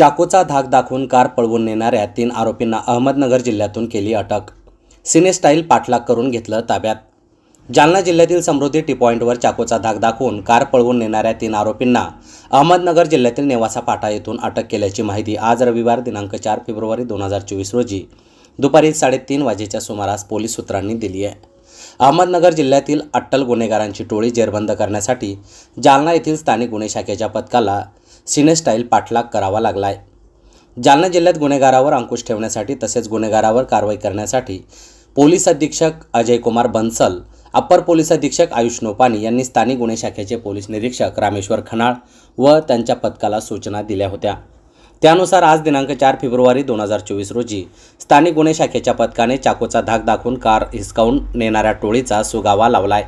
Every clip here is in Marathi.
चाकूचा धाक दाखवून कार पळवून नेणाऱ्या तीन आरोपींना अहमदनगर जिल्ह्यातून केली अटक. सिनेस्टाईल पाठलाग करून घेतलं ताब्यात. जालना जिल्ह्यातील समृद्धी टी पॉईंटवर चाकूचा धाक दाखवून कार पळवून नेणाऱ्या तीन आरोपींना अहमदनगर जिल्ह्यातील नेवासा फाटा येथून अटक केल्याची माहिती आज रविवार दिनांक चार फेब्रुवारी दोन हजार चोवीस रोजी दुपारी साडेतीन वाजेच्या सुमारास पोलीस सूत्रांनी दिली आहे. अहमदनगर जिल्ह्यातील अट्टल गुन्हेगारांची टोळी जेरबंद करण्यासाठी जालना येथील स्थानिक गुन्हे शाखेच्या पथकाला सिनेस्टाईल पाठलाग करावा लागला आहे जालना जिल्ह्यात गुन्हेगारावर अंकुश ठेवण्यासाठी तसेच गुन्हेगारावर कारवाई करण्यासाठी पोलीस अधीक्षक अजय कुमार बन्सल अप्पर पोलीस अधीक्षक आयुष नोपानी यांनी स्थानिक गुन्हे शाखेचे पोलीस निरीक्षक रामेश्वर खनाळ व त्यांच्या पथकाला सूचना दिल्या होत्या. त्यानुसार आज दिनांक चार फेब्रुवारी दोन हजार चोवीस रोजी स्थानिक गुन्हे शाखेच्या पथकाने चाकूचा धाक दाखवून कार हिसकावून नेणाऱ्या टोळीचा सुगावा लावलाय.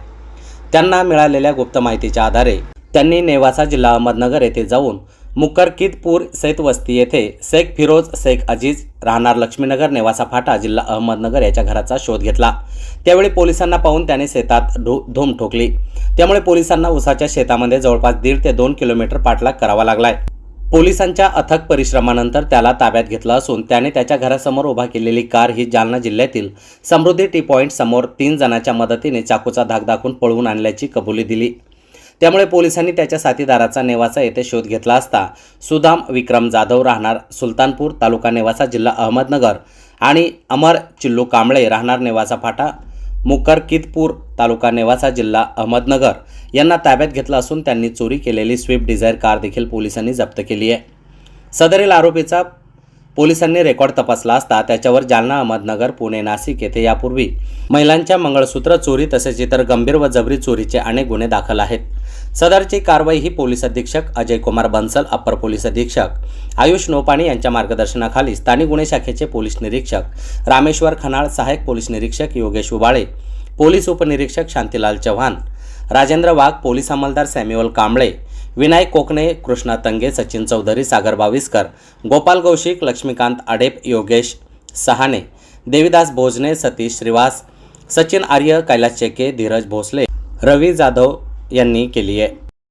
त्यांना मिळालेल्या गुप्त माहितीच्या आधारे त्यांनी नेवासा जिल्हा अहमदनगर येथे जाऊन मुक्करकीदपूर सैत वस्ती येथे शेख फिरोज शेख अजीज राहणार लक्ष्मीनगर नेवासा फाटा जिल्हा अहमदनगर याच्या घराचा शोध घेतला. त्यावेळी पोलिसांना पाहून त्याने शेतात ढो धूम ठोकली. त्यामुळे पोलिसांना उसाच्या शेतामध्ये जवळपास दीड ते दोन किलोमीटर पाठलाग करावा लागलाय. पोलिसांच्या अथक परिश्रमानंतर त्याला ताब्यात घेतलं असून त्याने त्याच्या घरासमोर उभा केलेली कार ही जालना जिल्ह्यातील समृद्धी टी पॉईंट समोर तीन जणांच्या मदतीने चाकूचा धाक दाखवून पळवून आणल्याची कबुली दिली. त्यामुळे पोलिसांनी त्याच्या साथीदाराचा नेवासा येथे शोध घेतला असता. सुदाम विक्रम जाधव राहणार सुलतानपूर तालुका नेवासा जिल्हा अहमदनगर आणि अमर चिल्लू कांबळे राहणार नेवासा फाटा मुक्करकीदपूर तालुका नेवासा जिल्हा अहमदनगर. यांना ताब्यात घेतलं असून त्यांनी चोरी केलेली स्विफ्ट डिझायर कार देखील पोलिसांनी जप्त केली आहे. सदरील आरोपीचा पोलिसांनी रेकॉर्ड तपासला असता त्याच्यावर जालना अहमदनगर पुणे नाशिक येथे यापूर्वी महिलांच्या मंगळसूत्र चोरी तसेच इतर गंभीर व जबरी चोरीचे अनेक गुन्हे दाखल आहेत. सदरची कारवाई ही पोलीस अधीक्षक अजय कुमार बन्सल अप्पर पोलीस अधीक्षक आयुष नोपाणी यांच्या मार्गदर्शनाखाली स्थानिक गुन्हे शाखेचे पोलीस निरीक्षक रामेश्वर खनाळ सहाय्यक पोलीस निरीक्षक योगेश उबाळे पोलीस उपनिरीक्षक शांतीलाल चव्हाण राजेंद्र वाघ पोलीस अंमलदार सॅम्युअल कांबळे विनायक कोकणे कृष्णा तंगे सचिन चौधरी सागर बाविस्कर गोपाल कौशिक लक्ष्मीकांत आडेप योगेश सहाने देविदास भोजने सतीश श्रीवास सचिन आर्य कैलास चेके धीरज भोसले रवी जाधव यांनी केली आहे.